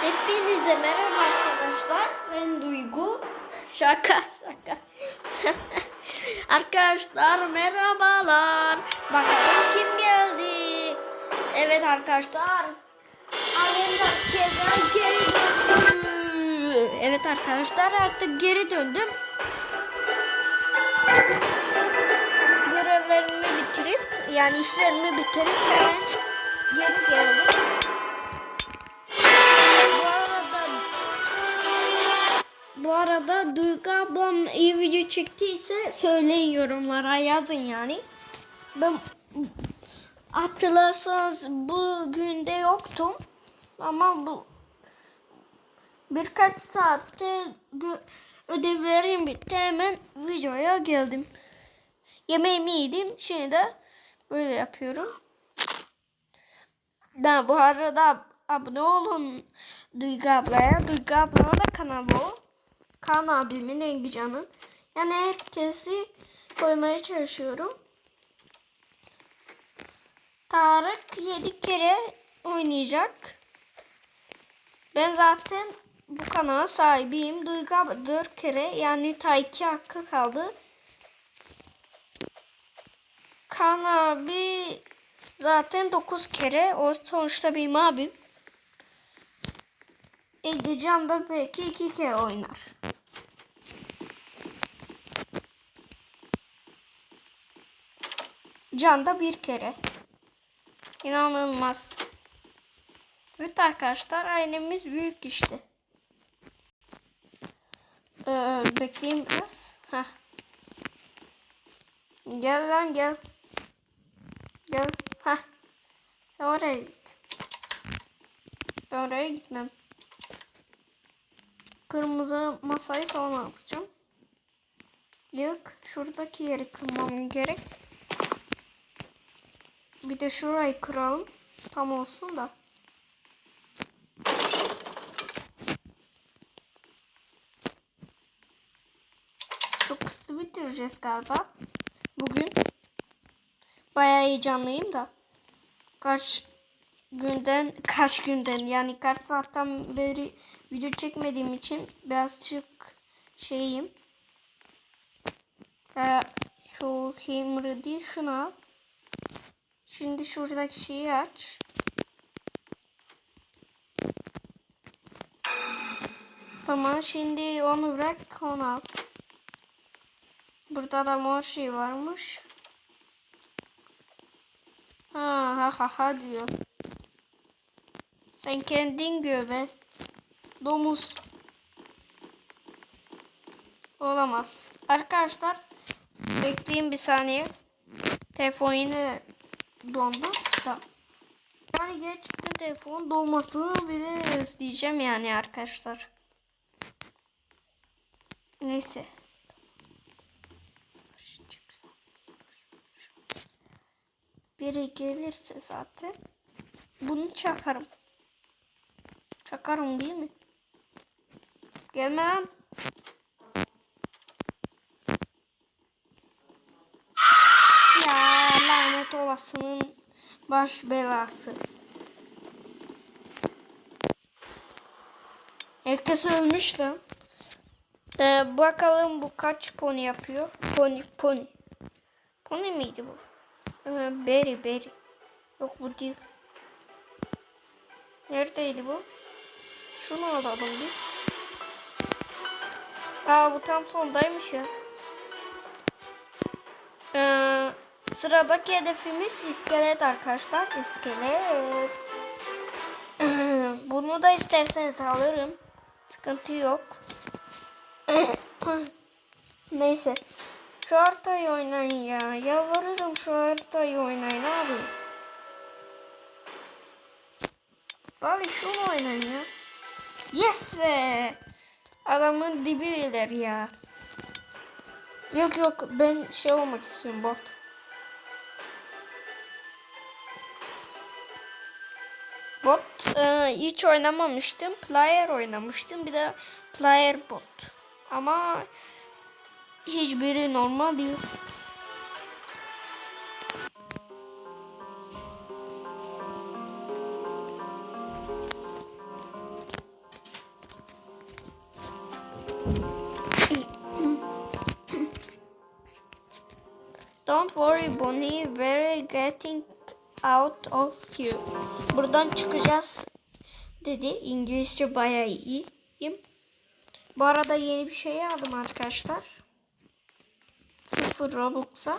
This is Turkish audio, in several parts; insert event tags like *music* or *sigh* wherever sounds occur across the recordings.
Hepinize merhaba arkadaşlar. Ben Duygu. *laughs* Şaka şaka. *laughs* arkadaşlar merhabalar. Bakalım kim geldi. Evet arkadaşlar. Alemdar Kezel geri döndü. Evet arkadaşlar artık geri döndüm. Görevlerimi bitirip yani işlerimi bitirip hemen geri geldim. Bu arada Duygu ablam iyi video çektiyse söyleyin yorumlara yazın yani. Ben hatırlarsanız bugün de yoktum ama bu birkaç saatte ödevlerim bitti hemen videoya geldim. Yemeğimi yedim şimdi de böyle yapıyorum. Da bu arada abone olun Duygu ablaya. Duygu ablana da kanalı o. Kaan abimin en canı. Yani herkesi koymaya çalışıyorum. Tarık 7 kere oynayacak. Ben zaten bu kanala sahibiyim. Duygu abla 4 kere yani ta 2 hakkı kaldı. Kaan abi zaten 9 kere. O sonuçta benim abim. Egecan da belki 2 kere oynar. Can da bir kere. İnanılmaz. Evet arkadaşlar ailemiz büyük işte. Ee, bekleyin biraz. Heh. Gel lan gel. Gel. Heh. Sen oraya git. Ben oraya gitmem. Kırmızı masayı sonra yapacağım. Yık. Şuradaki yeri kırmam gerek. Bir de şurayı kıralım. Tam olsun da. Çok hızlı bitireceğiz galiba. Bugün. Bayağı heyecanlıyım da. Kaç günden kaç günden yani kaç saatten beri video çekmediğim için birazcık şeyim. Ee, şu hammer'ı değil şunu al. Şimdi şuradaki şeyi aç. Tamam şimdi onu bırak onu al. Burada da mor şey varmış. Ha ha ha ha diyor. Sen kendin gör be. Domuz. Olamaz. Arkadaşlar bekleyin bir saniye. Telefon yine dondu. Yani gerçekten telefon dolmasını bile isteyeceğim yani arkadaşlar. Neyse. Biri gelirse zaten bunu çakarım. Çakarım değil mi? Gelme. Ya lanet olasının baş belası. Herkes ölmüş lan. Ee, bakalım bu kaç pony yapıyor? Pony pony. Pony miydi bu? Ee, berry berry. Yok bu değil. Neredeydi bu? Şunu alalım biz. Aa bu tam sondaymış ya. Ee, sıradaki hedefimiz iskelet arkadaşlar. İskelet. *clears throat* Bunu da isterseniz alırım. Sıkıntı yok. *clears throat* Neyse. Şu haritayı oynayın ya. Yalvarırım şu haritayı oynayın abi. Bari şunu oynayın ya. Yes be. Adamın dibiler ya. Yok yok ben şey olmak istiyorum bot. Bot e, hiç oynamamıştım. Player oynamıştım. Bir de player bot. Ama hiçbiri normal değil. Don't worry Bonnie, we're getting out of here. Buradan çıkacağız dedi. İngilizce bayağı iyiyim. Bu arada yeni bir şey aldım arkadaşlar. Sıfır Robux'a.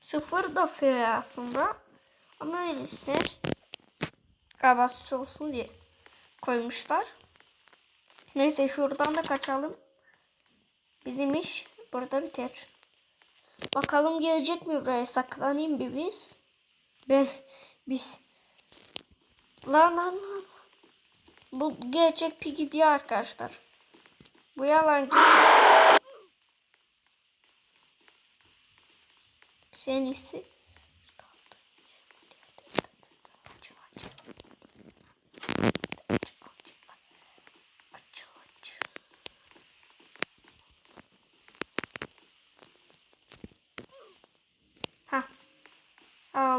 Sıfır da free aslında. Ama öylesiniz. Galiba olsun diye koymuşlar. Neyse şuradan da kaçalım. Bizim iş burada biter. Bakalım gelecek mi buraya saklanayım bir biz. Ben biz. Lan lan lan. Bu gerçek pigi diye arkadaşlar. Bu yalancı. Sen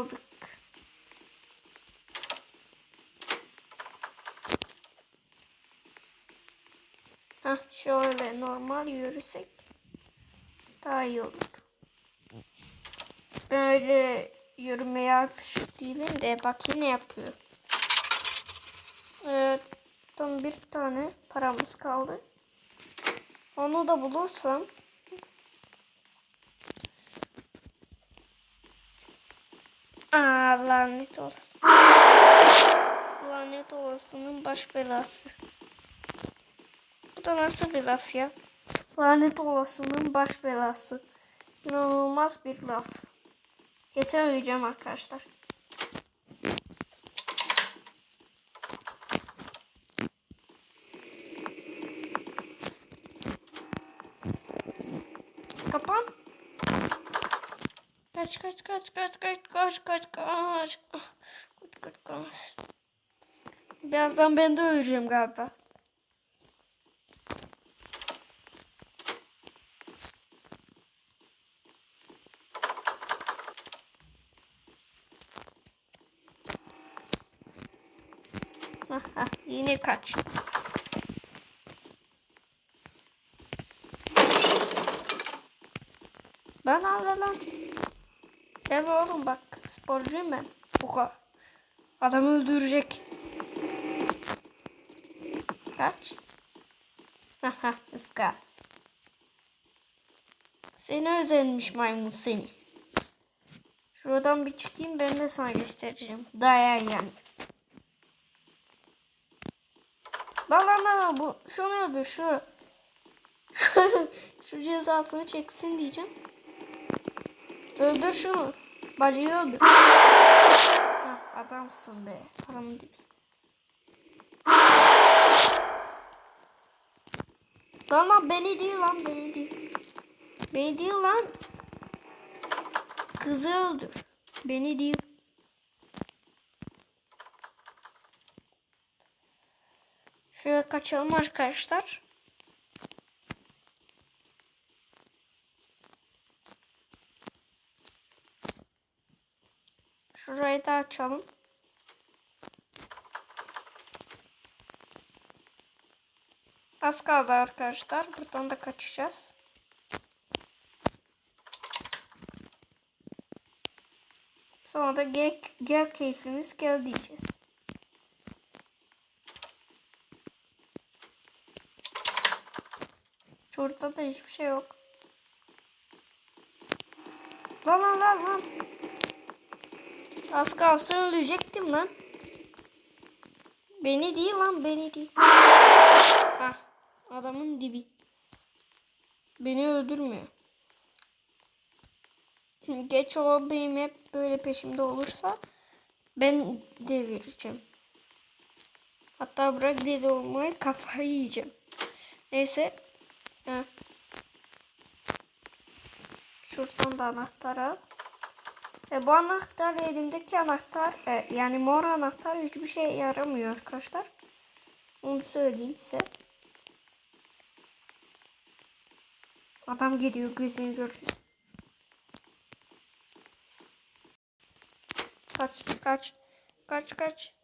Aldık. Ha şöyle normal yürüsek daha iyi olur. Böyle yürümeye alışık değilim de bakayım ne yapıyor. Evet, tam bir tane paramız kaldı. Onu da bulursam Aa, lanet olsun. Lanet olasının baş belası. Bu da nasıl bir laf ya? Lanet olasının baş belası. İnanılmaz bir laf. Kesin öleceğim arkadaşlar. Kapan. Kaç kaç kaç kaç kaç kaç kaç kaç. Kaç kaç kaç. Birazdan ben de öleceğim galiba. Aha, yine kaçtı. Lan al lan, lan. Gel oğlum bak sporcuyum ben. Kadar. Adamı öldürecek. Kaç. Aha ıska. Seni özenmiş maymun seni. Şuradan bir çıkayım ben de sana göstereceğim. Dayan yani. Lan lan lan bu şunu öldür. Şu, *laughs* şu cezasını çeksin diyeceğim. Öldür şunu. Bacıyı öldür. Hah, adamsın be. Paramın dipsin. Lan lan beni değil lan beni değil. Beni değil lan. Kızı öldür. Beni değil. Şöyle kaçalım arkadaşlar. Şurayı da açalım. Az kaldı arkadaşlar. Buradan da kaçacağız. Sonra da gel, gel keyfimiz gel diyeceğiz. Şurada da hiçbir şey yok. Lan lan lan lan. Az kalsın ölecektim lan. Beni değil lan beni değil. Hah adamın dibi. Beni öldürmüyor. Geç o benim hep böyle peşimde olursa ben delireceğim. Hatta bırak deli olmayı kafayı yiyeceğim. Neyse. Ha. Şuradan da anahtar al. E, bu anahtar elimdeki anahtar e, yani mor anahtar hiçbir şey yaramıyor arkadaşlar. Onu söyleyeyim size. Adam geliyor gözünü gördüm. Kaç kaç kaç kaç.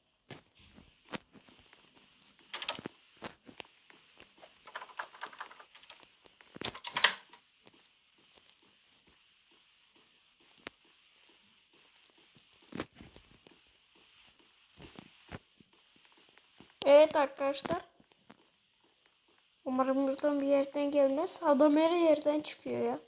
Evet arkadaşlar. Umarım buradan bir yerden gelmez. Adam her yerden çıkıyor ya.